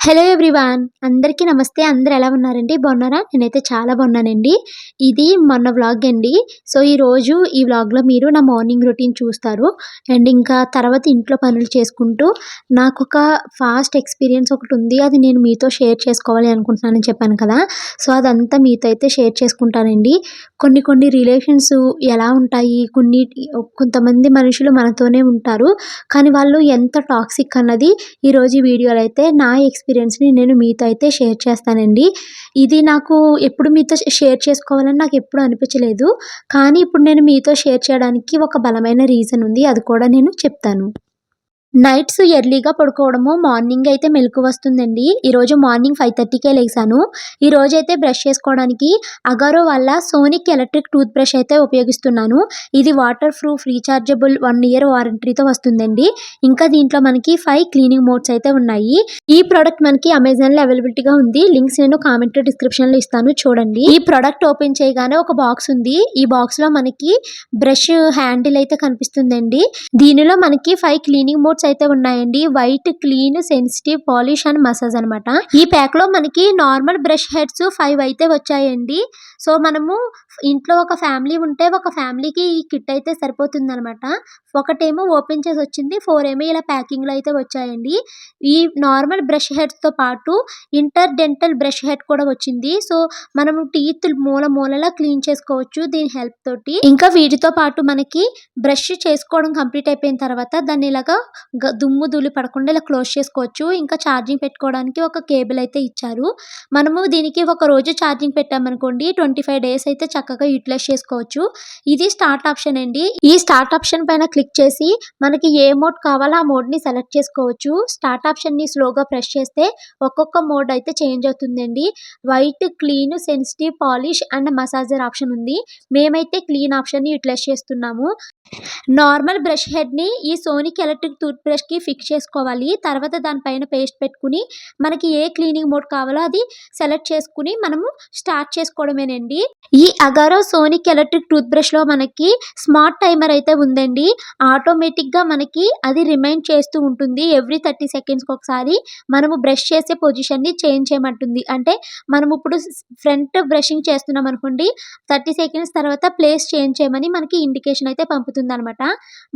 Hello everyone అందరికీ నమస్తే. అందరు ఎలా ఉన్నారండి? బాగున్నారా? నేనైతే చాలా బాగున్నానండి. ఇది మొన్న వ్లాగ్ అండి. సో ఈరోజు ఈ వ్లాగ్లో మీరు నా మార్నింగ్ రొటీన్ చూస్తారు. అండ్ ఇంకా తర్వాత ఇంట్లో పనులు చేసుకుంటూ నాకు ఒక ఫాస్ట్ ఎక్స్పీరియన్స్ ఒకటి ఉంది. అది నేను మీతో షేర్ చేసుకోవాలి అనుకుంటున్నానని చెప్పాను కదా. సో అదంతా మీతో అయితే షేర్ చేసుకుంటానండి. కొన్ని కొన్ని రిలేషన్స్ ఎలా ఉంటాయి? కొన్ని కొంతమంది మనుషులు మనతోనే ఉంటారు. కానీ వాళ్ళు ఎంత టాక్సిక్ అన్నది ఈరోజు ఈ వీడియోలో అయితే నా ఎక్స్పీరియన్స్ని నేను మీతో అయితే షేర్ చేస్తానండి. ఇది నాకు ఎప్పుడు మీతో షేర్ చేసుకోవాలని నాకు ఎప్పుడు అనిపించలేదు. కానీ ఇప్పుడు నేను మీతో షేర్ చేయడానికి ఒక బలమైన రీజన్ ఉంది. అది కూడా నేను చెప్తాను. నైట్స్ ఎర్లీగా పడుకోవడము మార్నింగ్ అయితే మెలకు వస్తుందండి. ఈరోజు మార్నింగ్ ఫైవ్ థర్టీకే లేసాను. ఈరోజు అయితే బ్రష్ చేసుకోవడానికి అగారో వల్ల సోనిక్ ఎలక్ట్రిక్ టూత్ బ్రష్ అయితే ఉపయోగిస్తున్నాను. ఇది water proof rechargeable one year వారంటీతో వస్తుందండి. ఇంకా దీంట్లో మనకి ఫైవ్ క్లీనింగ్ మోడ్స్ అయితే ఉన్నాయి. ఈ ప్రోడక్ట్ మనకి అమెజాన్లో అవైలబిలిటీగా ఉంది. లింక్స్ నేను కామెంట్ డిస్క్రిప్షన్లో ఇస్తాను చూడండి. ఈ ప్రోడక్ట్ ఓపెన్ చేయగానే ఒక బాక్స్ ఉంది. ఈ బాక్స్లో మనకి బ్రష్ హ్యాండిల్ అయితే కనిపిస్తుందండి. దీనిలో మనకి ఫైవ్ క్లీనింగ్ మోడ్స్ అయితే ఉన్నాయండి. White clean sensitive polish and massage అనమాట ఈ ప్యాక్లో మనకి నార్మల్ బ్రష్ హెడ్స్ ఫైవ్ అయితే వచ్చాయండి. సో మనము ఇంట్లో ఒక ఫ్యామిలీ ఉంటే ఒక ఫ్యామిలీకి ఈ కిట్ అయితే సరిపోతుంది అనమాట ఒకటేమో ఓపెన్ చేసి వచ్చింది ఫోర్ ఏమో ఇలా ప్యాకింగ్లో అయితే వచ్చాయండి. ఈ నార్మల్ బ్రష్ హెడ్స్తో పాటు ఇంటర్ డెంటల్ బ్రష్ హెడ్ కూడా వచ్చింది. సో మనం టీత్ మూల మూలలా క్లీన్ చేసుకోవచ్చు దీని హెల్ప్ తోటి. ఇంకా వీటితో పాటు మనకి బ్రష్ చేసుకోవడం కంప్లీట్ అయిపోయిన తర్వాత దాన్ని ఇలాగా గ- దుమ్ము ధూళి పడకుండా ఇలా క్లోజ్ చేసుకోవచ్చు. ఇంకా ఛార్జింగ్ పెట్టుకోవడానికి ఒక కేబుల్ అయితే ఇచ్చారు. మనము దీనికి ఒక రోజు ఛార్జింగ్ పెట్టామనుకోండి ట్వంటీ ఫైవ్ డేస్ అయితే చక్క చక్కగా యూటిలైజ్ చేసుకోవచ్చు. ఇది స్టార్ట్ ఆప్షన్ అండి. ఈ స్టార్ట్ ఆప్షన్ పైన క్లిక్ చేసి మనకి ఏ మోడ్ కావాలో ఆ మోడ్ని సెలెక్ట్ చేసుకోవచ్చు. స్టార్ట్ ఆప్షన్ని స్లోగా ప్రెస్ చేస్తే ఒక్కొక్క మోడ్ అయితే చేంజ్ అవుతుందండి. White clean sensitive polish and massager option ఉంది. మేమైతే క్లీన్ ఆప్షన్ని యూటిలైజ్ చేస్తున్నాము. నార్మల్ బ్రష్ హెడ్ని ఈ సోనిక్ ఎలక్ట్రిక్ టూత్ బ్రష్కి ఫిక్స్ చేసుకోవాలి. తర్వాత దానిపైన పేస్ట్ పెట్టుకుని మనకి ఏ క్లీనింగ్ మోడ్ కావాలో అది సెలెక్ట్ చేసుకుని మనము స్టార్ట్ చేసుకోవడమేనండి. ఈ అగారో సోనిక్ ఎలక్ట్రిక్ టూత్ బ్రష్లో మనకి స్మార్ట్ టైమర్ అయితే ఉందండి. ఆటోమేటిక్గా మనకి అది రిమైండ్ చేస్తూ ఉంటుంది. ఎవ్రీ థర్టీ సెకండ్స్ ఒకసారి మనము బ్రష్ చేసే పొజిషన్ని చేంజ్ చేయమంటుంది. అంటే మనం ఇప్పుడు ఫ్రంట్ బ్రషింగ్ చేస్తున్నాం అనుకోండి థర్టీ సెకండ్స్ తర్వాత ప్లేస్ చేంజ్ చేయమని మనకి ఇండికేషన్ అయితే పంపుతుంది అనమాట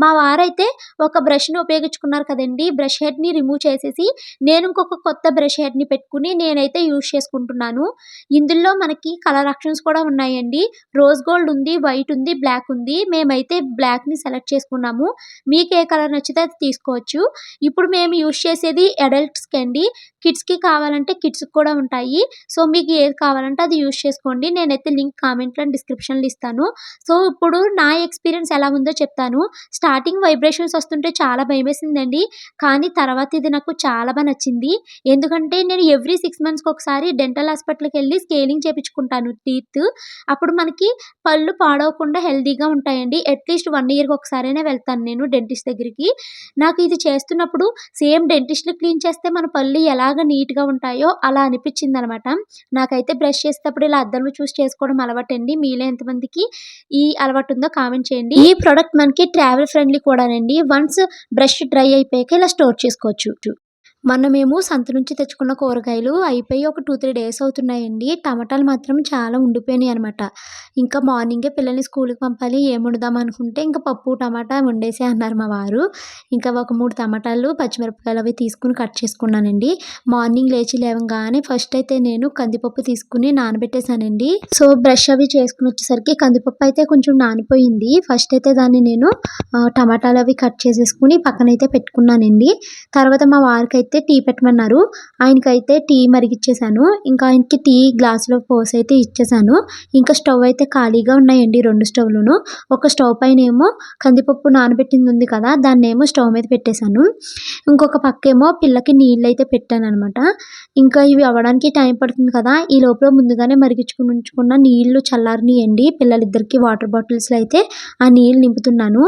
మా వారైతే ఒక బ్రష్ని ఉపయోగించుకున్నారు కదండి. బ్రష్ హెడ్ని రిమూవ్ చేసేసి నేను ఇంకొక కొత్త బ్రష్ హెడ్ని పెట్టుకుని నేనైతే యూజ్ చేసుకుంటున్నాను. ఇందులో మనకి కలర్ ఆప్షన్స్ కూడా ఉన్నాయండి. రోజ్ గోల్డ్ ఉంది వైట్ ఉంది బ్లాక్ ఉంది. మేమైతే బ్లాక్ని సెలెక్ట్ చేసుకున్నాము. మీకు ఏ కలర్ నచ్చితే అది తీసుకోవచ్చు. ఇప్పుడు మేము యూస్ చేసేది అడల్ట్స్కి అండి కిడ్స్కి కావాలంటే కిడ్స్ కూడా ఉంటాయి. సో మీకు ఏది కావాలంటే అది యూజ్ చేసుకోండి. నేనైతే లింక్ కామెంట్లో ఇస్తాను. సో ఇప్పుడు నా ఎక్స్పీరియన్స్ ఎలా ఉందో చెప్తాను. స్టార్టింగ్ వైబ్రేషన్స్ వస్తుంటే చాలా భయమేసిందండి. కానీ తర్వాత ఇది నాకు చాలా బాగా నచ్చింది. ఎందుకంటే నేను ఎవ్రీ సిక్స్ మంత్స్కి ఒకసారి డెంటల్ హాస్పిటల్కి వెళ్ళి స్కేలింగ్ చేపించుకుంటాను టీత్. అప్పుడు మనకి పళ్ళు పాడవకుండా హెల్తీగా ఉంటాయండి. అట్లీస్ట్ వన్ ఇయర్కి ఒకసారైనా వెళ్తాను నేను డెంటిస్ట్ దగ్గరికి. నాకు ఇది చేస్తున్నప్పుడు సేమ్ డెంటిస్ట్లు క్లీన్ చేస్తే మన పళ్ళు ఎలా ఎలాగ నీట్గా ఉంటాయో అలా అనిపించింది అనమాట నాకైతే బ్రష్ చేసేటప్పుడు ఇలా అద్దంలో చూసి చేసుకోవడం అలవాటండి. మీలో ఎంతమందికి ఈ అలవాటు ఉందో కామెంట్ చేయండి. ఈ ప్రోడక్ట్ మనకి ట్రావెల్ ఫ్రెండ్లీ కూడానండి. వన్స్ బ్రష్ డ్రై అయిపోయాక ఇలా స్టోర్ చేసుకోవచ్చు. మొన్న మేము సంత నుంచి తెచ్చుకున్న కూరగాయలు అయిపోయి ఒక టూ త్రీ డేస్ అవుతున్నాయండి. టమాటాలు మాత్రం చాలా ఉండిపోయినాయి అనమాట ఇంకా మార్నింగే పిల్లల్ని స్కూల్కి పంపాలి ఏం వండుదాం అనుకుంటే ఇంకా పప్పు టమాటా వండేసే అన్నారు మా వారు. ఇంకా ఒక మూడు టమాటాలు పచ్చిమిరపకాయలు అవి తీసుకుని కట్ చేసుకున్నానండి. మార్నింగ్ లేచి లేవగానే ఫస్ట్ అయితే నేను కందిపప్పు తీసుకుని నానబెట్టేశానండి. సో బ్రష్ అవి చేసుకుని వచ్చేసరికి కందిపప్పు అయితే కొంచెం నానిపోయింది. ఫస్ట్ అయితే దాన్ని నేను టమాటాలు అవి కట్ చేసేసుకుని పక్కనైతే పెట్టుకున్నానండి. తర్వాత మా వారికి అయితే అయితే టీ పెట్టమన్నారు. ఆయనకైతే టీ మరిగిచ్చేసాను. ఇంకా ఆయనకి టీ గ్లాసులో పోసి అయితే ఇచ్చేసాను. ఇంకా స్టవ్ అయితే ఖాళీగా ఉన్నాయండి రెండు స్టవ్లును. ఒక స్టవ్ పైన ఏమో కందిపప్పు నానబెట్టింది ఉంది కదా దాన్ని ఏమో స్టవ్ మీద పెట్టేశాను. ఇంకొక పక్క ఏమో పిల్లకి నీళ్ళు అయితే పెట్టాను అనమాట ఇంకా ఇవి అవ్వడానికి టైం పడుతుంది కదా ఈ లోపల ముందుగానే మరిగించుకుని ఉంచుకున్న నీళ్ళు చల్లారనియండి. పిల్లలిద్దరికి వాటర్ బాటిల్స్ అయితే ఆ నీళ్ళు నింపుతున్నాను.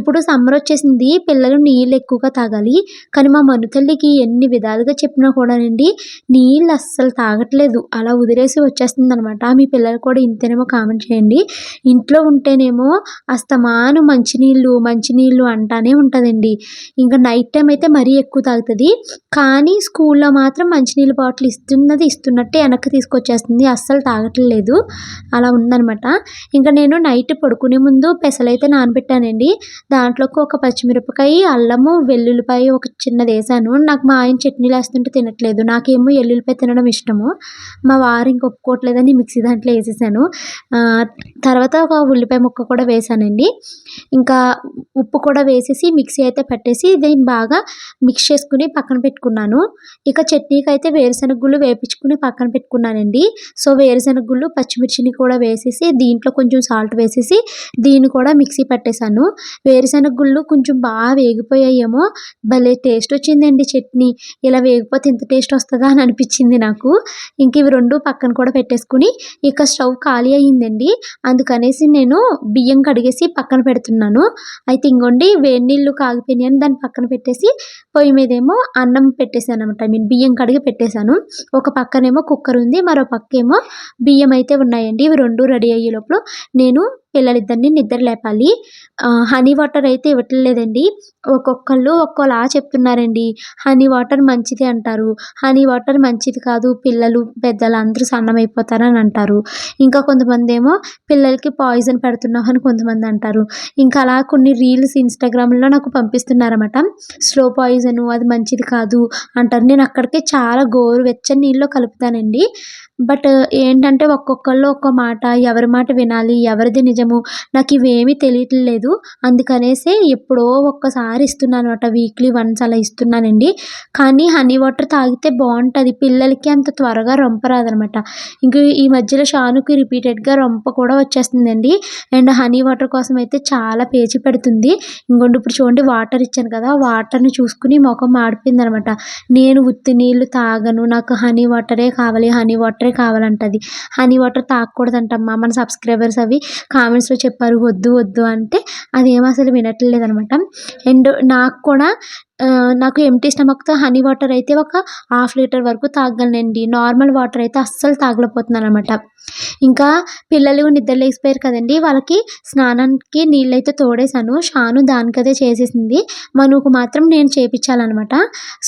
ఇప్పుడు సమ్మర్ వచ్చేసింది పిల్లలు నీళ్ళు ఎక్కువగా తాగాలి. కానీ మా మనుతల్లికి ఎన్ని విధాలుగా చెప్పినా కూడానండి నీళ్ళు అస్సలు తాగట్లేదు. అలా ఉదిరేసి వచ్చేస్తుంది అనమాట మీ పిల్లలు కూడా ఇంతేనేమో కామెంట్ చేయండి. ఇంట్లో ఉంటేనేమో అస్తమాను మంచినీళ్ళు మంచినీళ్ళు అంటానే ఉంటుందండి. ఇంకా నైట్ టైం అయితే మరీ ఎక్కువ తాగుతుంది. కానీ స్కూల్లో మాత్రం మంచినీళ్ళ బాటిల్ ఇస్తున్నది ఇస్తున్నట్టే వెనక్కి తీసుకొచ్చేస్తుంది. అస్సలు తాగట్లేదు. అలా ఉందనమాట. ఇంకా నేను నైట్ పడుకునే ముందు పెసలైతే నానబెట్టానండి. దాంట్లోకి ఒక పచ్చిమిరపకాయ అల్లము వెల్లుల్లిపాయ ఒక చిన్నది వేసాను నాకు మా ఆయన చట్నీలు వేస్తుంటే తినట్లేదు. నాకేమో ఎల్లుల్లిపాయ తినడం ఇష్టము. మా వారు ఇంక ఒప్పుకోవట్లేదని మిక్సీ దాంట్లో వేసేసాను. తర్వాత ఒక ఉల్లిపాయ ముక్క కూడా వేసానండి. ఇంకా ఉప్పు కూడా వేసేసి మిక్సీ అయితే పెట్టేసి దీన్ని బాగా మిక్స్ చేసుకుని పక్కన పెట్టుకున్నాను. ఇక చట్నీకి అయితే వేరుశనగ గుళ్ళు వేపించుకుని పక్కన పెట్టుకున్నానండి. సో వేరుశనగ గుళ్ళు పచ్చిమిర్చిని కూడా వేసేసి దీంట్లో కొంచెం సాల్ట్ వేసేసి దీన్ని కూడా మిక్సీ పట్టేశాను. వేరుశనగ గుళ్ళు కొంచెం బాగా వేగిపోయాయేమో. భలే టేస్ట్ వచ్చిందండి చట్నీ. ఇలా వేగిపోతే ఇంత టేస్ట్ వస్తుందా అని అనిపించింది నాకు. ఇంక ఇవి రెండు పక్కన కూడా పెట్టేసుకుని ఇక స్టవ్ ఖాళీ అయ్యిందండి. అందుకనేసి నేను బియ్యం కడిగేసి పక్కన పెడుతున్నాను. అయితే ఇంకోండి వేడి నీళ్ళు కాగిపోయినాయని దాన్ని పక్కన పెట్టేసి పొయ్యి మీదేమో అన్నం పెట్టేశాను అనమాట. ఐ మీన్ బియ్యం కడిగి పెట్టేశాను. ఒక పక్కనేమో కుక్కర్ ఉంది మరో పక్కేమో బియ్యం అయితే ఉన్నాయండి. ఇవి రెండు రెడీ అయ్యే లోపల నేను పిల్లలిద్దరిని నిద్ర లేపాలి. హనీ వాటర్ అయితే ఇవ్వట్లేదండి. ఒక్కొక్కళ్ళు ఒక్కోలా చెప్తున్నారండి. హనీ వాటర్ మంచిది అంటారు. హనీ వాటర్ మంచిది కాదు. పిల్లలు పెద్దలు అందరూ సన్నమైపోతారని అంటారు. ఇంకా కొంతమంది ఏమో పిల్లలకి పాయిజన్ పెడుతున్నావు అని కొంతమంది అంటారు. ఇంకా అలా కొన్ని రీల్స్ ఇన్స్టాగ్రామ్లో నాకు పంపిస్తున్నారన్నమాట. స్లో పాయిజను అది మంచిది కాదు అంటారు. నేను అక్కడికి చాలా గోరు వెచ్చని నీళ్ళు కలుపుతానండి. బట్ ఏంటంటే ఒక్కొక్కళ్ళు ఒక్కో మాట ఎవరి మాట వినాలి ఎవరిది నిజము నాకు ఇవేమీ తెలియట్లేదు. అందుకనేసి ఎప్పుడో ఒక్కసారి ఇస్తున్నాను అనమాట వీక్లీ వన్స్ అలా ఇస్తున్నానండి. కానీ హనీ వాటర్ తాగితే బాగుంటుంది పిల్లలకి అంత త్వరగా రొంప రాదనమాట ఇంక ఈ మధ్యలో షానుకి రిపీటెడ్గా రొంప కూడా వచ్చేస్తుందండి. అండ్ హనీ వాటర్ కోసం అయితే చాలా పేచి పెడుతుంది. ఇంకోండి ఇప్పుడు చూడండి వాటర్ ఇచ్చాను కదా వాటర్ని చూసుకుని ముఖం మాడిపోయింది అనమాట నేను ఉత్తి నీళ్ళు తాగను నాకు హనీ వాటరే కావాలి హనీ వాటరే కావాలంటది. హనీ వాటర్ తాగకూడదంటమ్మా మన సబ్స్క్రైబర్స్ అవి కామెంట్స్లో చెప్పారు వద్దు వద్దు అంటే అదేం అసలు వినట్లేదు అనమాట అండ్ నాకు కూడా నాకు ఎంటీ స్టమక్తో హనీ వాటర్ అయితే ఒక హాఫ్ లీటర్ వరకు తాగలనండి. నార్మల్ వాటర్ అయితే అస్సలు తాగలేకపోతున్నాను అనమాట ఇంకా పిల్లలు నిద్ర లేచిపోయారు కదండి. వాళ్ళకి స్నానానికి నీళ్ళైతే తోడేశాను. షాను దానికదే చేసేసింది. మనకు మాత్రం నేను చేపించాలన్నమాట.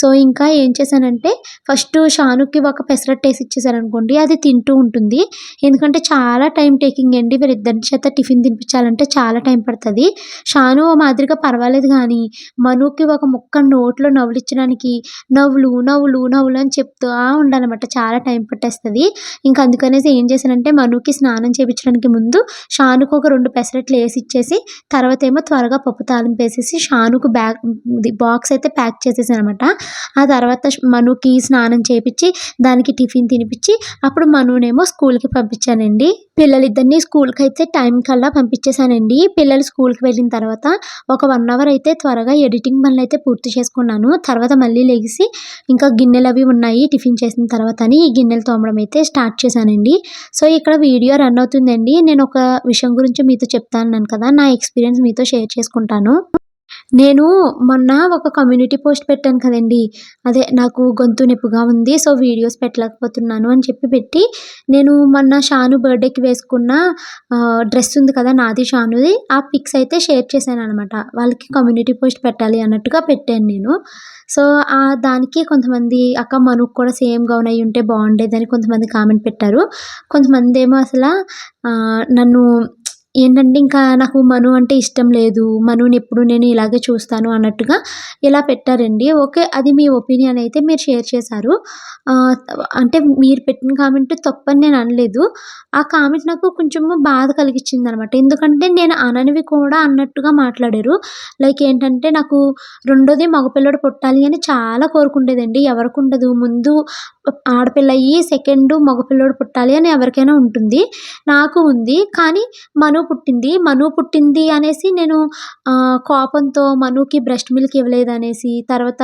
సో ఇంకా ఏం చేశానంటే ఫస్ట్ షానుకి ఒక పెసరట్ వేసి ఇచ్చేసారనుకోండి అది తింటూ ఉంటుంది. ఎందుకంటే చాలా టైం టేకింగ్ అండి. వీరిద్దరి చేత టిఫిన్ తినిపించాలంటే చాలా టైం పడుతుంది. షాను ఓ మాదిరిగా పర్వాలేదు కానీ మనుకి ఒక ముక్క నోట్లో నవ్వులిచ్చడానికి నవ్వులు నవ్వులు నవ్వులు అని చెప్తూ ఉండాలన్నమాట. చాలా టైం పట్టేస్తుంది. ఇంకా అందుకనేసి ఏం చేశానంటే మనుకి స్నానం చేయించడానికి ముందు షానుకు ఒక రెండు పెసరట్లు వేసి ఇచ్చేసి తర్వాత ఏమో త్వరగా పప్పు తాలింపు వేసేసి షానుకు బ్యాగ్ బాక్స్ అయితే ప్యాక్ చేసేసాను అనమాట ఆ తర్వాత మనుకి స్నానం చేపించి దానికి టిఫిన్ తినిపించి అప్పుడు మనునేమో స్కూల్కి పంపించానండి. పిల్లలిద్దరిని స్కూల్కి అయితే టైం కల్లా పంపించేశానండి. పిల్లలు స్కూల్కి వెళ్ళిన తర్వాత ఒక వన్ అవర్ అయితే త్వరగా ఎడిటింగ్ పనులు అయితే పూర్తి చేసుకున్నాను. తర్వాత మళ్ళీ లెగిసి ఇంకా గిన్నెలు అవి ఉన్నాయి టిఫిన్ చేసిన తర్వాత అని ఈ గిన్నెలు తోమడం అయితే స్టార్ట్ చేశానండి. సో ఇక్కడ వీడియో రన్ అవుతుందండి. నేను ఒక విషయం గురించి మీతో చెప్తాను కదా నా ఎక్స్పీరియన్స్ మీతో షేర్ చేసుకుంటాను. నేను మొన్న ఒక కమ్యూనిటీ పోస్ట్ పెట్టాను కదండి. అదే నాకు గొంతు నొప్పిగా ఉంది సో వీడియోస్ పెట్టలేకపోతున్నాను అని చెప్పి పెట్టి నేను మొన్న షాను బర్త్డేకి వేసుకున్న డ్రెస్ ఉంది కదా నాది షానుది ఆ పిక్స్ అయితే షేర్ చేశాను అనమాట వాళ్ళకి కమ్యూనిటీ పోస్ట్ పెట్టాలి అన్నట్టుగా పెట్టాను నేను. సో ఆ దానికి కొంతమంది అక్క మనకు కూడా సేమ్ గౌన్ అయి ఉంటే బాగుండేదని కొంతమంది కామెంట్ పెట్టారు. కొంతమంది ఏమో అసలు నన్ను ఏంటంటే ఇంకా నాకు మను అంటే ఇష్టం లేదు. మనుని ఎప్పుడు నేను ఇలాగే చూస్తాను అన్నట్టుగా ఇలా పెట్టారండి. ఓకే అది మీ ఒపీనియన్ అయితే మీరు షేర్ చేశారు. అంటే మీరు పెట్టిన కామెంట్ తప్పని నేను అనలేదు. ఆ కామెంట్ నాకు కొంచెము బాధ కలిగించింది అనమాట ఎందుకంటే నేను అననివి కూడా అన్నట్టుగా మాట్లాడారు. లైక్ ఏంటంటే నాకు రెండోది మగపిల్లడు పుట్టాలి అని చాలా కోరుకుండేదండి. ఎవరికి ఉండదు. ముందు ఆడపిల్ల అయ్యి సెకండ్ మగపిల్లోడు పుట్టాలి అని ఎవరికైనా ఉంటుంది. నాకు ఉంది. కానీ మను పుట్టింది. మను పుట్టింది అనేసి నేను కోపంతో మనుకి బ్రెస్ట్ మిల్క్ ఇవ్వలేదు అనేసి తర్వాత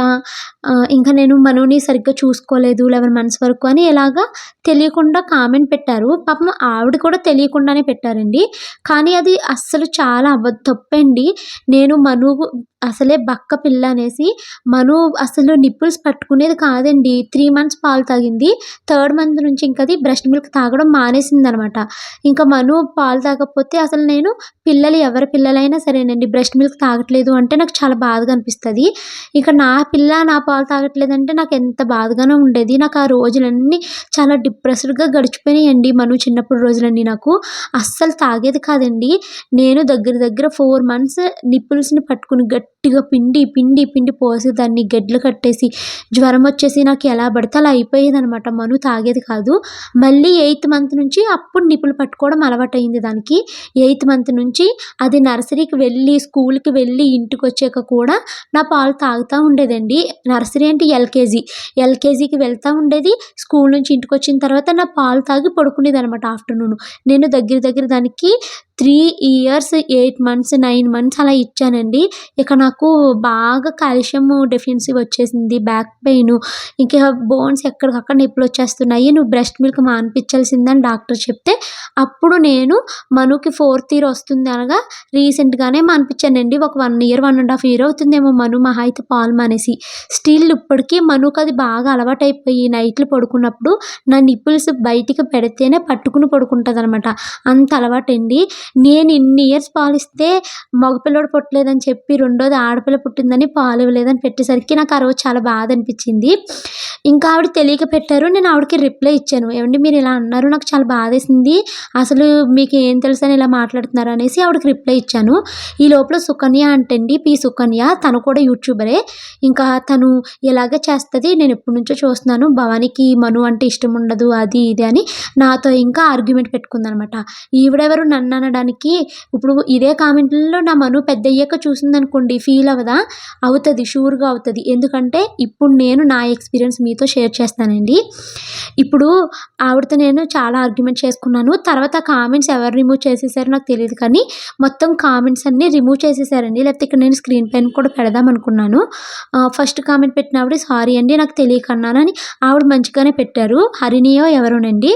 ఇంకా నేను మనుని సరిగ్గా చూసుకోలేదు లెవెన్ మంత్స్ వరకు అని ఇలాగా తెలియకుండా కామెంట్ పెట్టారు. పాపం ఆవిడ కూడా తెలియకుండానే పెట్టారండి. కానీ అది అస్సలు చాలా అబద్ధ. తప్పండి నేను మను అసలే బక్క పిల్ల అనేసి మను అసలు నిప్పుల్స్ పట్టుకునేది కాదండి. త్రీ మంత్స్ పాలు తాగింది. థర్డ్ మంత్ నుంచి ఇంకా అది బ్రెస్ట్ మిల్క్ తాగడం మానేసింది అనమాట ఇంకా మను పాలు తాగకపోతే అసలు నేను పిల్లలు ఎవరి పిల్లలైనా సరేనండి బ్రెస్ట్ మిల్క్ తాగట్లేదు అంటే నాకు చాలా బాధగా అనిపిస్తుంది. ఇంకా నా పిల్ల నా పాలు తాగట్లేదంటే నాకు ఎంత బాధగానో ఉండేది. నాకు ఆ రోజులన్నీ చాలా డిప్రెస్డ్గా గడిచిపోయినాయండి మను చిన్నప్పుడు రోజులన్నీ నాకు. అస్సలు తాగేది కాదండి. నేను దగ్గర దగ్గర ఫోర్ మంత్స్ నిప్పుల్స్ని పట్టుకుని గట్టిగా పిండి పిండి పిండి పోసి దాన్ని గడ్లు కట్టేసి జ్వరం వచ్చేసి నాకు ఎలా పడితే అలా అయిపోయేది అనమాట మను తాగేది కాదు. మళ్ళీ ఎయిత్ మంత్ నుంచి అప్పుడు నిప్పులు పట్టుకోవడం అలవాటైంది దానికి. ఎయిత్ మంత్ నుంచి అది నర్సరీకి వెళ్ళి స్కూల్కి వెళ్ళి ఇంటికి వచ్చాక కూడా నా పాలు తాగుతూ ఉండేదండి. నర్సరీ అంటే ఎల్కేజీ. ఎల్కేజీకి వెళ్తూ ఉండేది. స్కూల్ నుంచి ఇంటికి వచ్చిన తర్వాత నా పాలు తాగి పడుకునేది అనమాట ఆఫ్టర్నూన్. నేను దగ్గర దగ్గర దానికి three years eight months nine months అలా ఇచ్చానండి. ఇక నాకు నాకు బాగా కాల్షియం డెఫిషియన్సీ వచ్చేసింది బ్యాక్ పెయిన్. ఇంకా బోన్స్ ఎక్కడికక్కడ నొప్పులు వచ్చేస్తున్నాయి నువ్వు బ్రెస్ట్ మిల్క్ మానిపించాల్సిందని డాక్టర్ చెప్తే అప్పుడు నేను మనుకి ఫోర్త్ ఇయర్ వస్తుంది అనగా రీసెంట్గానే మానిపించానండి. ఒక one year one and half year అవుతుందేమో మను మహా అయితే పాలు మానేసి. స్టిల్ ఇప్పటికీ మనుకు అది బాగా అలవాటైపోయి నైట్లు పడుకున్నప్పుడు నా నిప్పుల్స్ బయటికి పెడితేనే పట్టుకుని పడుకుంటుంది అనమాట అంత అలవాటండి. నేను ఇన్ని ఇయర్స్ పాలు ఇస్తే మగపిల్లడు పుట్టలేదని చెప్పి రెండోది ఆడపిల్ల పుట్టిందని పాలు ఇవ్వలేదని పెట్టేసరికి నాకు ఆ రోజు చాలా బాధ అనిపించింది. ఇంకా ఆవిడ తెలియక పెట్టారు. నేను ఆవిడకి రిప్లై ఇచ్చాను. ఏమండి మీరు ఇలా అన్నారు. నాకు చాలా బాధేసింది అసలు మీకు ఏం తెలుసని అని ఇలా మాట్లాడుతున్నారు అనేసి ఆవిడకి రిప్లై ఇచ్చాను. ఈ లోపల సుకన్య అంటండి పి. సుకన్య. తను కూడా యూట్యూబరే. ఇంకా తను ఎలాగ చేస్తుంది నేను ఎప్పటి నుంచో చూస్తున్నాను. భవానికి మను అంటే ఇష్టం ఉండదు అది ఇది అని నాతో ఇంకా ఆర్గ్యుమెంట్ పెట్టుకుందనమాట. ఈవిడెవరు నన్ను అనడానికి ఇప్పుడు ఇదే కామెంట్లలో నా మను పెద్ద అయ్యాక చూసిందనుకోండి ఫీల్ అవ్వదా అవుతుంది షూర్గా అవుతుంది. ఎందుకంటే ఇప్పుడు నేను నా ఎక్స్పీరియన్స్ మీతో షేర్ చేస్తానండి. ఇప్పుడు ఆవిడతో నేను చాలా ఆర్గ్యుమెంట్ చేసుకున్నాను. తర్వాత కామెంట్స్ ఎవరు రిమూవ్ చేసేసారో నాకు తెలియదు కానీ మొత్తం కామెంట్స్ అన్నీ రిమూవ్ చేసేసారండి. లేకపోతే ఇక్కడ నేను స్క్రీన్ పైన కూడా పెడదాం అనుకున్నాను. ఫస్ట్ కామెంట్ పెట్టిన ఆవిడ సారీ అండి నాకు తెలియకన్నానని అని ఆవిడ మంచిగానే పెట్టారు. హరిణియో ఎవరోనండి?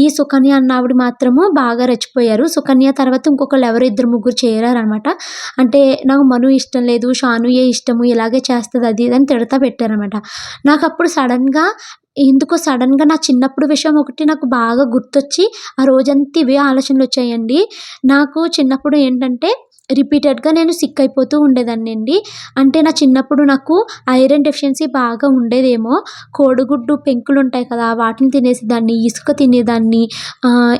ఈ సుకన్య అన్న ఆవిడ మాత్రము బాగా రెచ్చిపోయారు. సుకన్య తర్వాత ఇంకొకళ్ళు ఎవరు ఇద్దరు ముగ్గురు చేరారనమాట అంటే నాకు మను ఇష్టం లేదు. లేదు షానుయే ఇష్టము ఇలాగే చేస్తుంది అది ఇది అని తిడతా పెట్టారనమాట నాకు అప్పుడు సడన్గా ఎందుకో సడన్గా నా చిన్నప్పుడు విషయం ఒకటి నాకు బాగా గుర్తొచ్చి ఆ రోజంతా ఇవే ఆలోచనలు వచ్చాయండి. నాకు చిన్నప్పుడు ఏంటంటే రిపీటెడ్గా నేను సిక్ అయిపోతూ ఉండేదాన్ని అండి అంటే నా చిన్నప్పుడు నాకు ఐరన్ డెఫిషియన్సీ బాగా ఉండేదేమో. కోడిగుడ్డు పెంకులు ఉంటాయి కదా వాటిని తినేసేదాన్ని ఇసుక తినేదాన్ని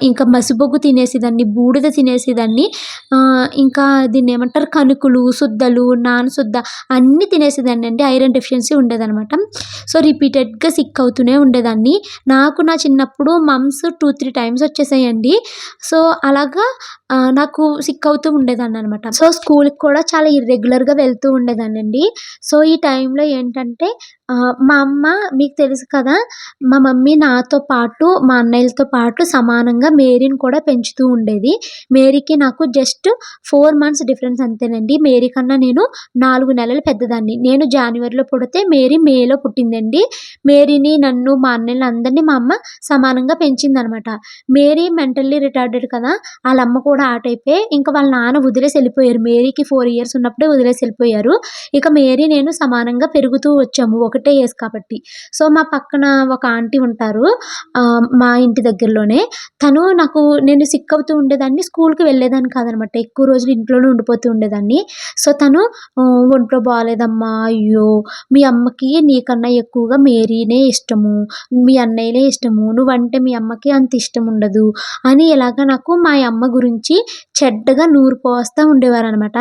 ఇంకా మసిబొగ్గు తినేసేదాన్ని బూడిద తినేసేదాన్ని ఇంకా దీన్ని ఏమంటారు కనుకులు శుద్ధలు నాన్ సుద్ద అన్నీ తినేసేదాన్ని అండి ఐరన్ డెఫిషియన్సీ ఉండేదన్నమాట. సో రిపీటెడ్గా సిక్ అవుతూనే ఉండేదాన్ని. నాకు నా చిన్నప్పుడు మమ్స్ టూ త్రీ టైమ్స్ వచ్చేసాయండి. సో అలాగా నాకు సిక్ అవుతూ ఉండేదాన్ని అనమాట సో స్కూల్కి కూడా చాలా ఇర్రెగ్యులర్గా వెళ్తూ ఉండేదాన్ని అండి సో ఈ టైంలో ఏంటంటే మా అమ్మ మీకు తెలుసు కదా మా మమ్మీ నాతో పాటు మా అన్నయ్యలతో పాటు సమానంగా మేరీని కూడా పెంచుతూ ఉండేది. మేరీకి నాకు జస్ట్ ఫోర్ మంత్స్ డిఫరెన్స్ అంతేనండి. మేరీ కన్నా నేను నాలుగు నెలలు పెద్దదాన్ని. నేను జనవరిలో పుడితే మేరీ మేలో పుట్టిందండి. మేరీని నన్ను మా అన్నయ్యలు అందరినీ మా అమ్మ సమానంగా పెంచిందనమాట మేరీ మెంటల్లీ రిటార్డెడ్ కదా వాళ్ళ అమ్మ కూడా ఆ టైపే. ఇంకా వాళ్ళ నాన్న వదిలేసి వెళ్ళిపోయారు. మేరీకి ఫోర్ ఇయర్స్ ఉన్నప్పుడే వదిలేసి వెళ్ళిపోయారు. ఇక మేరీ నేను సమానంగా పెరుగుతూ వచ్చాము. ఒకటే ఏజ్ కాబట్టి. సో మా పక్కన ఒక ఆంటీ ఉంటారు. మా ఇంటి దగ్గరలోనే. తను నాకు నేను సిక్ అవుతూ ఉండేదాన్ని స్కూల్కి వెళ్ళేదాన్ని కాదనమాట. ఎక్కువ రోజులు ఇంట్లోనే ఉండిపోతూ ఉండేదాన్ని. సో తను ఒంట్లో బాగాలేదమ్మా అయ్యో మీ అమ్మకి నీకన్నా ఎక్కువగా మేరీనే ఇష్టము. మీ అన్నయ్యలే ఇష్టము. నువ్వంటే మీ అమ్మకి అంత ఇష్టం ఉండదు. అని ఇలాగ నాకు మా అమ్మ గురించి చెడ్డగా నూరు పోస్తూ ఉండేవారు అనమాట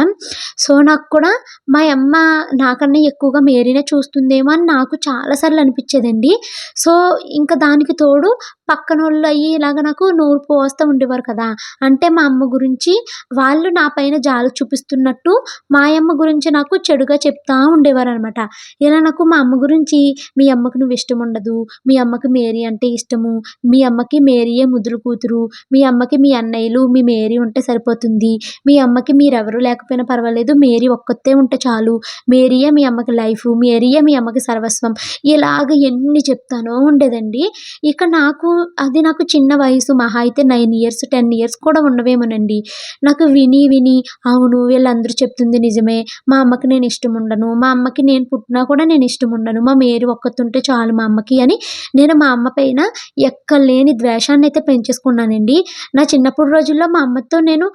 సో నాకు కూడా మా అమ్మ నాకన్నా ఎక్కువగా మేరీనే చూస్తుందేమో అని నాకు చాలాసార్లు అనిపించేదండి. సో ఇంకా దానికి తోడు పక్కన వాళ్ళు అయ్యి ఇలాగ నాకు నూరు పోస్తూ ఉండేవారు కదా. అంటే మా అమ్మ గురించి వాళ్ళు నా పైన జాలి చూపిస్తున్నట్టు మా అమ్మ గురించి నాకు చెడుగా చెప్తా ఉండేవారు అనమాట ఇలా నాకు మా అమ్మ గురించి మీ అమ్మకు నువ్వు ఇష్టం ఉండదు మీ అమ్మకి మేరీ అంటే ఇష్టము మీ అమ్మకి మేరీయే ముద్దులు కూతురు మీ అమ్మకి మీ అన్నయ్యలు మీ మేరీ ఉంటే సరిపోతుంది మీ అమ్మకి మీరెవరు లేకపోయినా పర్వాలేదు మేరీ ఒక్కతే ఉంటే చాలు మేరీయే మీ అమ్మకి లైఫ్ మేరీయే మీ అమ్మకి సర్వస్వం ఇలాగ ఎన్ని చెప్తానో ఉండేదండి. ఇక నాకు అది నాకు చిన్న వయసు మహా అయితే నైన్ ఇయర్స్ టెన్ ఇయర్స్ కూడా ఉండవేమోనండి నాకు విని విని అవును వీళ్ళందరూ చెప్తుంది నిజమే. మా అమ్మకి నేను ఇష్టం ఉండను. మా అమ్మకి నేను పుట్టినా కూడా నేను ఇష్టం ఉండను. మా మేరు ఒక్కతుంటే చాలు మా అమ్మకి అని నేను మా అమ్మ పైన ఎక్కలేని ద్వేషాన్ని అయితే పెంచేసుకున్నానండి. నా చిన్నప్పుడు రోజుల్లో మా అమ్మతో నేను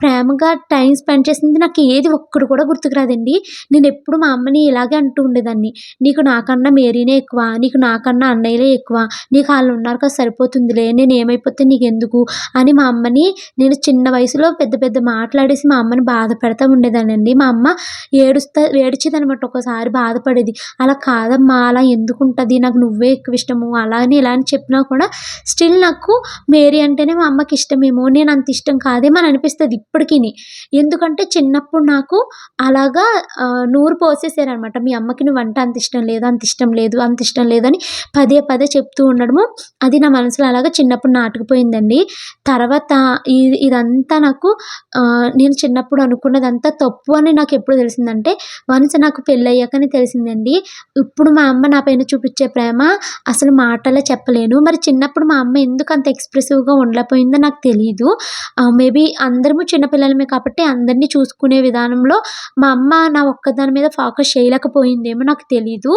ప్రేమగా టైం స్పెండ్ చేసింది నాకు ఏది ఒక్కడు కూడా గుర్తుకురాదండి. నేను ఎప్పుడు మా అమ్మని ఇలాగే అంటూ ఉండేదాన్ని. నీకు నాకన్నా మేరీనే ఎక్కువ నీకు నాకన్నా అన్నయ్యలే ఎక్కువ నీకు వాళ్ళు ఉన్నారు కదా సరిపోతుందిలే నేను ఏమైపోతే నీకు ఎందుకు అని మా అమ్మని నేను చిన్న వయసులో పెద్ద పెద్ద మాట్లాడేసి మా అమ్మని బాధ పెడతా ఉండేదానండి మా అమ్మ ఏడుస్తా ఏడ్చేది అనమాట ఒకసారి బాధపడేది. అలా కాదమ్మా అలా ఎందుకు ఉంటుంది నాకు నువ్వే ఎక్కువ ఇష్టము అలా అని ఇలా అని చెప్పినా కూడా స్టిల్ నాకు మేరీ అంటేనే మా అమ్మకి ఇష్టమేమో నేను అంత ఇష్టం కాదేమో అని అనిపిస్తుంది. ఇప్పటికీ ఎందుకంటే చిన్నప్పుడు నాకు అలాగా నూరు పోసేసారనమాట మీ అమ్మకి నువ్వు వంట అంత ఇష్టం లేదు అంత ఇష్టం లేదు అంత ఇష్టం లేదని పదే పదే చెప్తూ ఉండడము అది నా మనసులో అలాగా చిన్నప్పుడు నాటుకుపోయిందండి. తర్వాత ఇది ఇదంతా నాకు నేను చిన్నప్పుడు అనుకున్నదంతా తప్పు అని నాకు ఎప్పుడు తెలిసిందంటే వన్స్ నాకు పెళ్ళయ్యాకని తెలిసిందండి. ఇప్పుడు మా అమ్మ నా పైన చూపించే ప్రేమ అసలు మాటలే చెప్పలేను. మరి చిన్నప్పుడు మా అమ్మ ఎందుకు అంత ఎక్స్ప్రెసివ్గా ఉండలేకపోయిందో నాకు తెలియదు మేబీ అందరము చిన్నపిల్లలమే కాబట్టి అందరినీ చూసుకునే విధానంలో మా అమ్మ నా ఒక్కదాని మీద ఫోకస్ చేయలేకపోయిందేమో నాకు తెలీదు.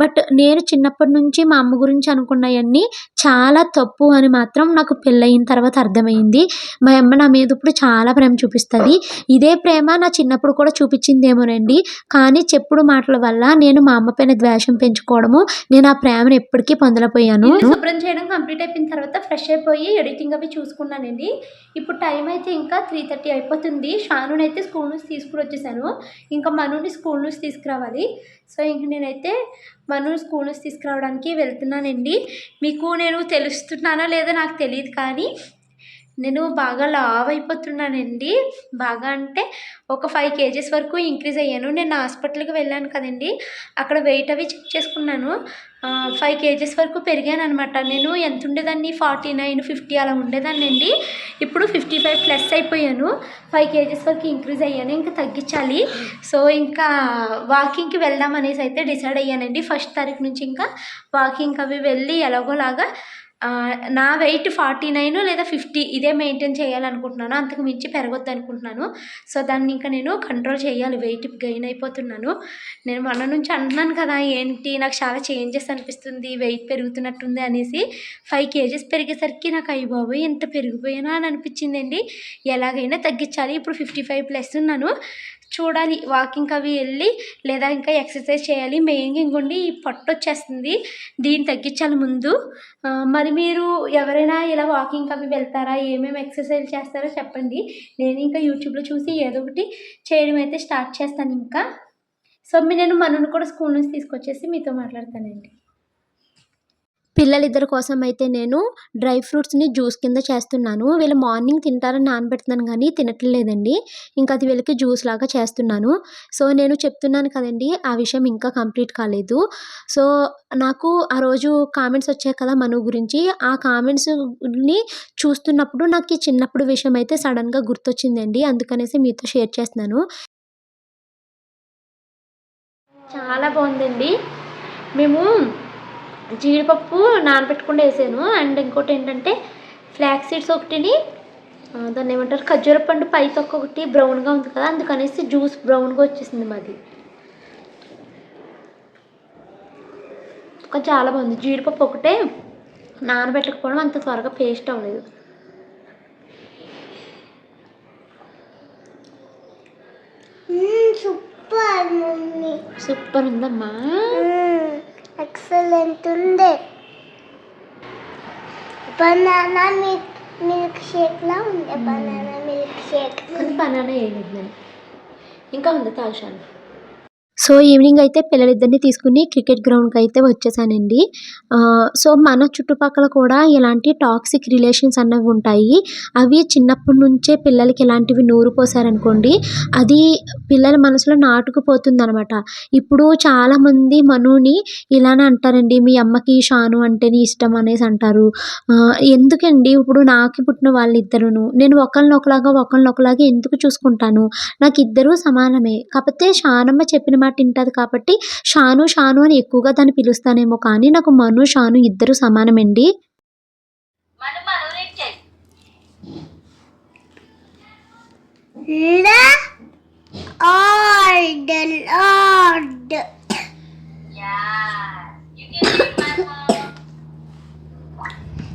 బట్ నేను చిన్నప్పటి నుంచి మా అమ్మ గురించి అనుకున్నవన్నీ చాలా తప్పు అని మాత్రం నాకు పెళ్ళయిన తర్వాత అర్థమైంది. మా అమ్మ నా మీద ఇప్పుడు చాలా ప్రేమ చూపిస్తుంది. ఇదే ప్రేమ నా చిన్నప్పుడు కూడా చూపించిందేమోనండి. కానీ చెప్పుడు మాటల వల్ల నేను మా అమ్మ పైన ద్వేషం పెంచుకోవడము నేను ఆ ప్రేమను ఎప్పటికీ పొందలేపోయాను శుభ్రం చేయడం కంప్లీట్ అయిపోయిన తర్వాత ఫ్రెష్ అయిపోయి ఎడిటింగ్ అవి చూసుకున్నానండి. ఇప్పుడు టైం అయితే ఇంకా త్రీ థర్టీ అయిపోతుంది. షానుని అయితే స్కూల్ నుంచి తీసుకుని వచ్చేసాను. ఇంకా మనుని స్కూల్ నుంచి తీసుకురావాలి. సో ఇంక నేనైతే మనుని స్కూల్ నుంచి తీసుకురావడానికి వెళ్తున్నానండి. మీకు నేను తెలుస్తున్నానో లేదో నాకు తెలియదు కానీ నేను బాగా లావ్ అయిపోతున్నానండి. బాగా అంటే ఒక ఫైవ్ కేజీస్ వరకు ఇంక్రీజ్ అయ్యాను. నేను హాస్పిటల్కి వెళ్ళాను కదండి. అక్కడ వెయిట్ అవి చెక్ చేసుకున్నాను. ఫైవ్ కేజెస్ వరకు పెరిగాను అనమాట నేను ఎంత ఉండేదాన్ని? ఫార్టీ నైన్ ఫిఫ్టీ అలా ఉండేదాన్ని అండి ఇప్పుడు ఫిఫ్టీ ఫైవ్ ప్లస్ అయిపోయాను. ఫైవ్ కేజెస్ వరకు ఇంక్రీజ్ అయ్యాను. ఇంకా తగ్గించాలి. సో ఇంకా వాకింగ్కి వెళ్దాం అనేసి అయితే డిసైడ్ అయ్యానండి. ఫస్ట్ తారీఖు నుంచి ఇంకా వాకింగ్ అవి వెళ్ళి ఎలాగోలాగా నా వెయిట్ ఫార్టీ నైన్ లేదా ఫిఫ్టీ ఇదే మెయింటైన్ చేయాలనుకుంటున్నాను. అంతకు మించి పెరగొద్దు అనుకుంటున్నాను సో దాన్ని ఇంకా నేను కంట్రోల్ చేయాలి. వెయిట్ గెయిన్ అయిపోతున్నాను. నేను మొన్న నుంచి అంటున్నాను కదా ఏంటి? నాకు చాలా చేంజెస్ అనిపిస్తుంది. వెయిట్ పెరుగుతున్నట్టుంది అనేసి. ఫైవ్ కేజెస్ పెరిగేసరికి నాకు అయ్యి బాబోయ్ ఎంత పెరిగిపోయినా అని అనిపించిందండి. ఎలాగైనా తగ్గించాలి. ఇప్పుడు ఫిఫ్టీ ఫైవ్ ప్లస్ ఉన్నాను. చూడాలి. వాకింగ్ అవి వెళ్ళి లేదా ఇంకా ఎక్సర్సైజ్ చేయాలి. మెయిన్గా ఇంకోండి ఈ పొట్ట వచ్చేస్తుంది దీన్ని తగ్గించాలి ముందు. మరి మీరు ఎవరైనా ఇలా వాకింగ్ అవి వెళ్తారా? ఏమేమి ఎక్సర్సైజ్ చేస్తారో చెప్పండి. నేను ఇంకా యూట్యూబ్లో చూసి ఏదో ఒకటి చేయడం అయితే స్టార్ట్ చేస్తాను ఇంకా. సో మీ నేను మనను కూడా స్కూల్ నుంచి తీసుకొచ్చేసి మీతో మాట్లాడతానండి. పిల్లలిద్దరి కోసం అయితే నేను డ్రై ఫ్రూట్స్ని జ్యూస్ కింద చేస్తున్నాను. వీళ్ళు మార్నింగ్ తింటారని నానబెడుతున్నాను కానీ తినట్లేదండి. ఇంకా అది వీళ్ళకి జ్యూస్ లాగా చేస్తున్నాను. సో నేను చెప్తున్నాను కదండి ఆ విషయం ఇంకా కంప్లీట్ కాలేదు. సో నాకు ఆ రోజు కామెంట్స్ వచ్చాయి కదా మను గురించి. ఆ కామెంట్స్ని చూస్తున్నప్పుడు నాకు ఈ చిన్నప్పుడు విషయం అయితే సడన్గా గుర్తొచ్చిందండి. అందుకనేసి మీతో షేర్ చేస్తున్నాను. చాలా బాగుందండి. మేము జీడిపప్పు నానబెట్టకుండా వేసాను. అండ్ ఇంకోటి ఏంటంటే ఫ్లాక్ సీడ్స్ ఒకటిని దాన్ని ఏమంటారు ఖర్జూర పండు పై తొక్క ఒకటి బ్రౌన్గా ఉంది కదా అందుకనేసి జ్యూస్ బ్రౌన్గా వచ్చేసింది మాది. కానీ చాలా బాగుంది. జీడిపప్పు ఒకటే నానబెట్టకపోవడం అంత త్వరగా పేస్ట్ అవ్వలేదు. సూపర్ సూపర్ ఉందమ్మా. ఎక్సలెంట్ ఉంది బనానా మిల్క్ మిల్క్ షేక్ లా ఉంది బనానా మిల్క్ షేక్ కానీ బనానా వేయలేదు నేను ఇంకా ఉంది తాగుశాను సో ఈవినింగ్ అయితే పిల్లలిద్దరిని తీసుకుని క్రికెట్ గ్రౌండ్కి అయితే వచ్చేసానండి. సో మన చుట్టుపక్కల కూడా ఇలాంటి టాక్సిక్ రిలేషన్స్ అన్నవి ఉంటాయి. అవి చిన్నప్పటి నుంచే పిల్లలకి ఇలాంటివి నూరు పోసారనుకోండి అది పిల్లల మనసులో నాటుకుపోతుంది అనమాట ఇప్పుడు చాలామంది మనుని ఇలానే అంటారండి మీ అమ్మకి షాను అంటేనే ఇష్టం అనేసి అంటారు. ఎందుకండి? ఇప్పుడు నాకు పుట్టిన వాళ్ళిద్దరును నేను ఒకరిని ఒకలాగా ఒకరిని ఒకలాగా ఎందుకు చూసుకుంటాను? నాకు ఇద్దరూ సమానమే. కాకపోతే షానమ్మ చెప్పిన మాట తింటుంది కాబట్టి షాను షాను అని ఎక్కువగా దాన్ని పిలుస్తానేమో కానీ నాకు మను షాను ఇద్దరు సమానమండి. మను మను రీడ్ చేయి L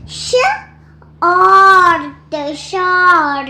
Sh Ort Short.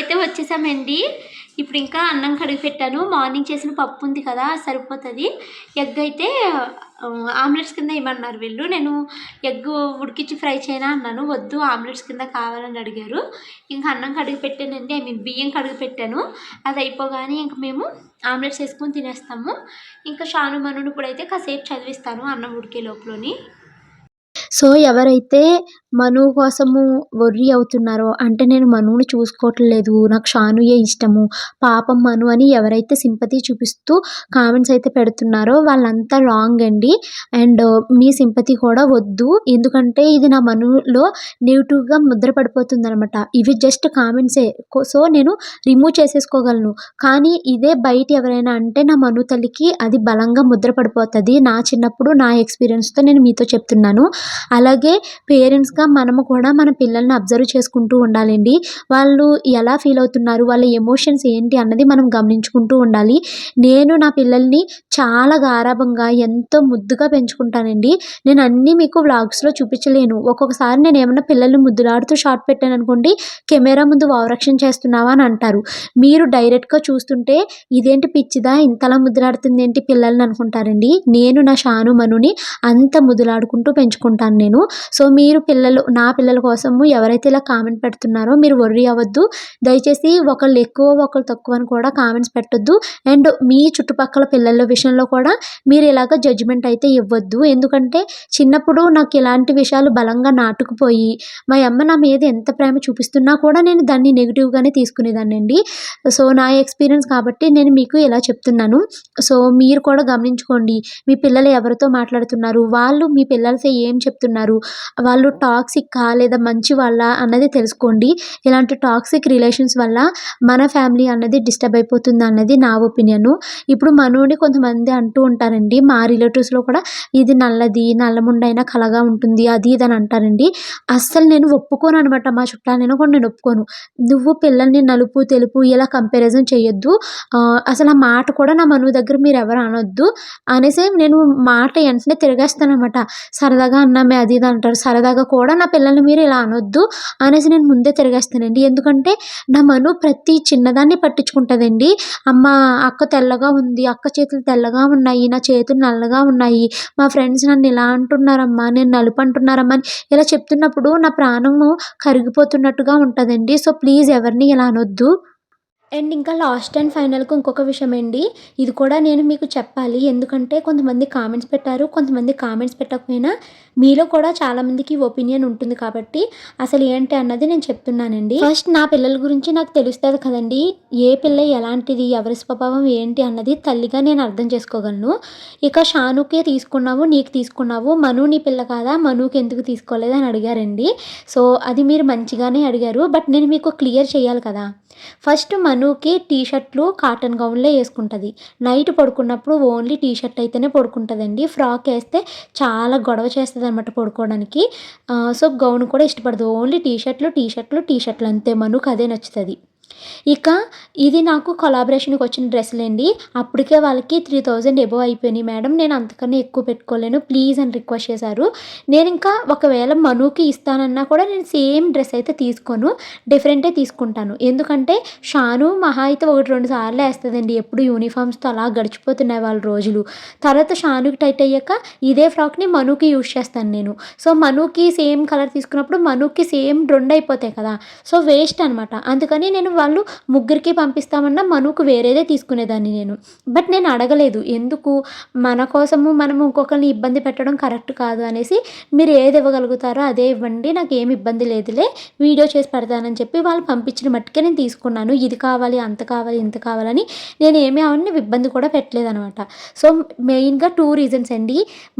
అయితే వచ్చేసామండి. ఇప్పుడు ఇంకా అన్నం కడిగి పెట్టాను. మార్నింగ్ చేసిన పప్పు ఉంది కదా సరిపోతుంది. ఎగ్ అయితే ఆమ్లెట్స్ కింద ఇవ్వమన్నారు వీళ్ళు. నేను ఎగ్ ఉడికించి ఫ్రై చేయనా అన్నాను. వద్దు ఆమ్లెట్స్ కింద కావాలని అడిగారు. ఇంకా అన్నం కడిగి పెట్టానండి. ఐ మీన్ బియ్యం కడిగి పెట్టాను. అది అయిపోగానే ఇంక మేము ఆమ్లెట్స్ వేసుకొని తినేస్తాము. ఇంకా షాను మనుని ఇప్పుడైతే కాసేపు చదివిస్తాను అన్నం ఉడికే లోపలని. సో ఎవరైతే మను కోసము వర్రీ అవుతున్నారో అంటే నేను మనుని చూసుకోవట్లేదు. నాకు షానుయే ఇష్టము. పాపం మను అని ఎవరైతే సింపతి చూపిస్తూ కామెంట్స్ అయితే పెడుతున్నారో వాళ్ళంతా రాంగ్ అండి. అండ్ మీ సింపతి కూడా వద్దు. ఎందుకంటే ఇది నా మనులో నెగిటివ్గా ముద్ర పడిపోతుంది అనమాట ఇవి జస్ట్ కామెంట్సే. సో నేను రిమూవ్ చేసేసుకోగలను. కానీ ఇదే బయట ఎవరైనా అంటే నా మను తల్లికి అది బలంగా ముద్ర పడిపోతుంది. నా చిన్నప్పుడు నా ఎక్స్పీరియన్స్తో నేను మీతో చెప్తున్నాను. అలాగే పేరెంట్స్గా మనము కూడా మన పిల్లల్ని అబ్జర్వ్ చేసుకుంటూ ఉండాలండి. వాళ్ళు ఎలా ఫీల్ అవుతున్నారు వాళ్ళ ఎమోషన్స్ ఏంటి అన్నది మనం గమనించుకుంటూ ఉండాలి. నేను నా పిల్లల్ని చాలా గారాభంగా ఎంతో ముద్దుగా పెంచుకుంటానండి. నేను అన్నీ మీకు వ్లాగ్స్లో చూపించలేను. ఒక్కొక్కసారి నేను ఏమన్నా పిల్లల్ని ముద్దులాడుతూ షార్ట్ పెట్టాను అనుకోండి కెమెరా ముందు వావరక్షణ చేస్తున్నావా అని అంటారు. మీరు డైరెక్ట్గా చూస్తుంటే ఇదేంటి పిచ్చిదా ఇంతలా ముద్దులాడుతుంది ఏంటి పిల్లల్ని అనుకుంటారండి. నేను నా షాను మనుని అంత ముద్దులాడుకుంటూ పెంచుకుంటాను నేను. సో మీరు పిల్లలు నా పిల్లల కోసము ఎవరైతే ఇలా కామెంట్ పెడుతున్నారో మీరు వర్రీ అవ్వద్దు. దయచేసి ఒకళ్ళు ఎక్కువ ఒకళ్ళు తక్కువ అని కూడా కామెంట్స్ పెట్టొద్దు. అండ్ మీ చుట్టుపక్కల పిల్లల విషయంలో కూడా మీరు ఇలాగ జడ్జిమెంట్ అయితే ఇవ్వద్దు. ఎందుకంటే చిన్నప్పుడు నాకు ఇలాంటి విషయాలు బలంగా నాటుకుపోయి మా అమ్మ నా మీద ఎంత ప్రేమ చూపిస్తున్నా కూడా నేను దాన్ని నెగిటివ్గానే తీసుకునేదాన్ని అండి. సో నా ఎక్స్పీరియన్స్ కాబట్టి నేను మీకు ఇలా చెప్తున్నాను. సో మీరు కూడా గమనించుకోండి మీ పిల్లలు ఎవరితో మాట్లాడుతున్నారు? వాళ్ళు మీ పిల్లలతో ఏం చెప్తున్నారు? వాళ్ళు టాక్సిక్కా లేదా మంచి వాళ్ళ అన్నది తెలుసుకోండి. ఇలాంటి టాక్సిక్ రిలేషన్స్ వల్ల మన ఫ్యామిలీ అన్నది డిస్టర్బ్ అయిపోతుంది అన్నది నా ఒపీనియన్ ఇప్పుడు మనోని కొంతమంది అంటూ ఉంటారండి మా రిలేటివ్స్లో కూడా ఇది నల్లది నల్లముండైనా కలగా ఉంటుంది అది ఇది అని అంటారండి. అస్సలు నేను ఒప్పుకోను అనమాట మా చుట్టాలైనా కూడా నేను ఒప్పుకోను. నువ్వు పిల్లల్ని నలుపు తెలుపు ఇలా కంపారిజన్ చేయొద్దు. అసలు ఆ మాట కూడా నా మనువు దగ్గర మీరు ఎవరు అనొద్దు. అనేసి నేను మాట వెంటనే తిరగేస్తానమాట సరదాగా అన్నామే అది ఇది అంటారు. సరదాగా కూడా నా పిల్లల్ని మీరు ఇలా అనొద్దు అనేసి నేను ముందే తిరిగేస్తానండి. ఎందుకంటే నా మను ప్రతి చిన్నదాన్ని పట్టించుకుంటుందండి. అమ్మ అక్క తెల్లగా ఉంది అక్క చేతులు తెల్లగా ఉన్నాయి నా చేతులు నల్లగా ఉన్నాయి మా ఫ్రెండ్స్ నన్ను ఇలా అంటున్నారమ్మా నేను నలుపు అంటున్నారమ్మా అని ఇలా చెప్తున్నప్పుడు నా ప్రాణము కరిగిపోతున్నట్టుగా ఉంటుందండి. సో ప్లీజ్ ఎవరిని ఇలా అనొద్దు. అండ్ ఇంకా లాస్ట్ అండ్ ఫైనల్కి ఇంకొక విషయం అండి ఇది కూడా నేను మీకు చెప్పాలి. ఎందుకంటే కొంతమంది కామెంట్స్ పెట్టారు కొంతమంది కామెంట్స్ పెట్టకపోయినా మీలో కూడా చాలామందికి ఒపీనియన్ ఉంటుంది కాబట్టి అసలు ఏంటి అన్నది నేను చెప్తున్నానండి. ఫస్ట్ నా పిల్లల గురించి నాకు తెలుస్తుంది కదండి. ఏ పిల్ల ఎలాంటిది ఎవరి స్వభావం ఏంటి అన్నది తల్లిగా నేను అర్థం చేసుకోగలను. ఇక షానుకే తీసుకున్నావు నీకు తీసుకున్నావు మను నీ పిల్ల కాదా మనుకి ఎందుకు తీసుకోలేదు అని అడిగారండి. సో అది మీరు మంచిగానే అడిగారు. బట్ నేను మీకు క్లియర్ చేయాలి కదా. ఫస్ట్ మనుకి టీ షర్ట్లు కాటన్ గౌన్లే వేసుకుంటుంది. నైట్ పడుకున్నప్పుడు ఓన్లీ టీ షర్ట్ అయితేనే పడుకుంటుందండి. ఫ్రాక్ వేస్తే చాలా గొడవ చేస్తుంది అనమాట పడుకోవడానికి సో గౌన్ కూడా ఇష్టపడదు. ఓన్లీ టీ షర్ట్లు టీ షర్ట్లు టీ షర్ట్లు అంతే. మనుకు అదే నచ్చుతుంది. ఇక ఇది నాకు కొలాబరేషన్కి వచ్చిన డ్రెస్సులండి. అప్పటికే వాళ్ళకి త్రీ థౌజండ్ ఎబో అయిపోయినాయి మేడం. నేను అంతకన్నా ఎక్కువ పెట్టుకోలేను. ప్లీజ్ అని రిక్వెస్ట్ చేశారు. నేను ఇంకా ఒకవేళ మనుకి ఇస్తానన్నా కూడా నేను సేమ్ డ్రెస్ అయితే తీసుకోను. డిఫరెంటే తీసుకుంటాను. ఎందుకంటే షాను మహా అయితే ఒకటి రెండు సార్లు వేస్తుందండి. ఎప్పుడు యూనిఫామ్స్తో అలా గడిచిపోతున్నాయి వాళ్ళ రోజులు. తర్వాత షానుకి టైట్ అయ్యాక ఇదే ఫ్రాక్ని మనుకి యూజ్ చేస్తాను నేను. సో మనుకి సేమ్ కలర్ తీసుకున్నప్పుడు మనుకి సేమ్ రెండు అయిపోతాయి కదా. సో వేస్ట్ అనమాట అందుకని నేను వాళ్ళ వాళ్ళు ముగ్గురికి పంపిస్తామన్నా మనుకు వేరేదే తీసుకునేదాన్ని నేను. బట్ నేను అడగలేదు. ఎందుకు? మన కోసము మనము ఇంకొకరిని ఇబ్బంది పెట్టడం కరెక్ట్ కాదు అనేసి మీరు ఏది ఇవ్వగలుగుతారో అదే ఇవ్వండి. నాకు ఏమి ఇబ్బంది లేదులే. వీడియో చేసి పెడతానని చెప్పి వాళ్ళు పంపించిన మట్టుకే నేను తీసుకున్నాను. ఇది కావాలి అంత కావాలి ఇంత కావాలని నేను ఏమీ అవన్నీ ఇబ్బంది కూడా పెట్టలేదు అనమాట సో మెయిన్గా టూ రీజన్స్ అండి.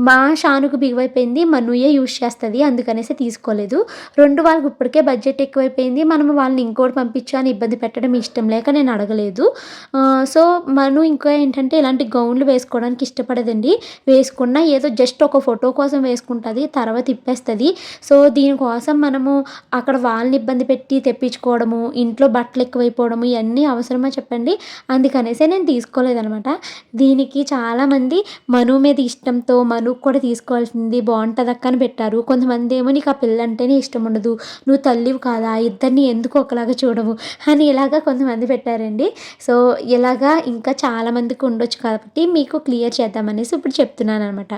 మా షానుకు బిగువైపోయింది. మనుయే యూస్ చేస్తుంది. అందుకనేసి తీసుకోలేదు. రెండు వాళ్ళకి ఇప్పటికే బడ్జెట్ ఎక్కువైపోయింది. మనం వాళ్ళని ఇంకోటి పంపించు అని ఇబ్బంది పెట్టడం ఇష్టం లేక నేను అడగలేదు. సో మనం ఇంకా ఏంటంటే ఇలాంటి గౌన్లు వేసుకోవడానికి ఇష్టపడదండి. వేసుకున్న ఏదో జస్ట్ ఒక ఫోటో కోసం వేసుకుంటుంది తర్వాత ఇప్పేస్తుంది సో దీనికోసం మనము అక్కడ వాళ్ళని ఇబ్బంది పెట్టి తెప్పించుకోవడము ఇంట్లో బట్టలు ఎక్కువైపోవడము ఇవన్నీ అవసరమా చెప్పండి? అందుకనేసే నేను తీసుకోలేదనమాట. దీనికి చాలామంది మను మీద ఇష్టంతో మను కూడా తీసుకోవాల్సింది బాగుంటుంది అక్క అని పెట్టారు. కొంతమంది ఏమో నీకు ఆ పిల్ల అంటేనే ఇష్టం ఉండదు. నువ్వు తల్లివి కాదా? ఇద్దరిని ఎందుకు ఒకలాగా చూడవు? అని ఇలాగా కొంతమంది పెట్టారండి. సో ఇలాగా ఇంకా చాలామందికి ఉండొచ్చు కాబట్టి మీకు క్లియర్ చేద్దామనేసి ఇప్పుడు చెప్తున్నాను అనమాట